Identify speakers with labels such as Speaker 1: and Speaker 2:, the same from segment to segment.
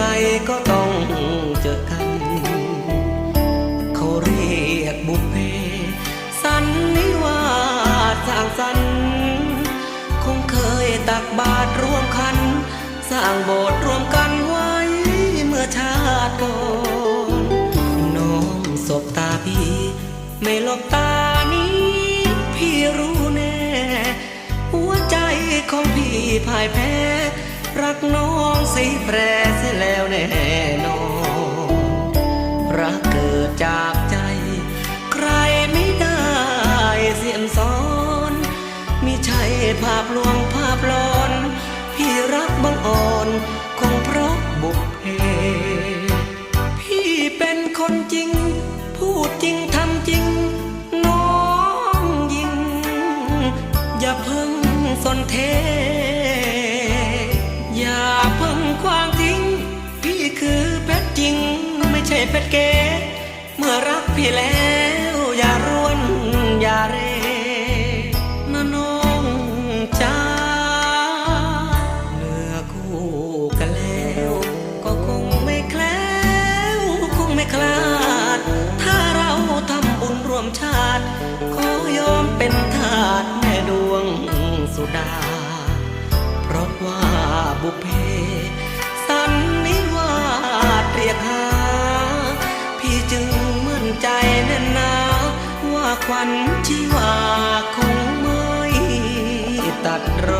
Speaker 1: ไงก็ต้องเจอกัน เขาเรียกบุพเพสันนิวาสสร้างสรรค์คงเคยตักบาตรร่วมคัน สร้างโบสถ์ร่วมกันไว้เมื่อชาติก่อนน้องสบตาพี่ ไม่หลบตานี้ พี่รู้แน่ หัวใจของพี่พ่ายแพ้ รักน้องสีแปรเสียแล้วแน่นอนรักเกิดจากใจ ใครไม่ได้เสียมสอนมิใช่ภาพลวงภาพหลอน พี่รักบังอ่อนคงเพราะบุพเพพี่เป็นคนจริง พูดจริงทำจริง น้องยิง อย่าเพิ่งสนเท คือเพชรจริง ไม่ใช่เพชรเก๋เมื่อรักพี่แล้ว อย่ารวนอย่าเรนะน้องจ้าเนื้อคู่กันแล้ว ก็คงไม่แคล้วคงไม่คลาด ถ้าเราทำบุญรวมชาติ ขอยอมเป็นทาสแม่ดวงสุดา เพราะว่าบุพเพ นหนาว่าควันชีวาคงไม่ตัดรอ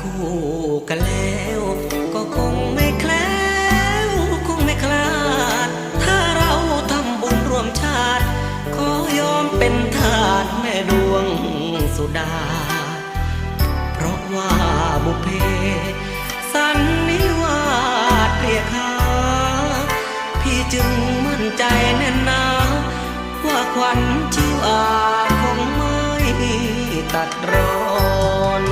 Speaker 1: คู่กันแล้ว ก็คงไม่แคล้วคงไม่คลาด ถ้าเราทำบุญรวมชาติ ขอยอมเป็นทาสแม่ดวงสุดา เพราะว่าบุเพ สันนิวาสเรียกหาพี่จึงมั่นใจแน่นนาว่าควันชีวาคงไม่ตัดรอน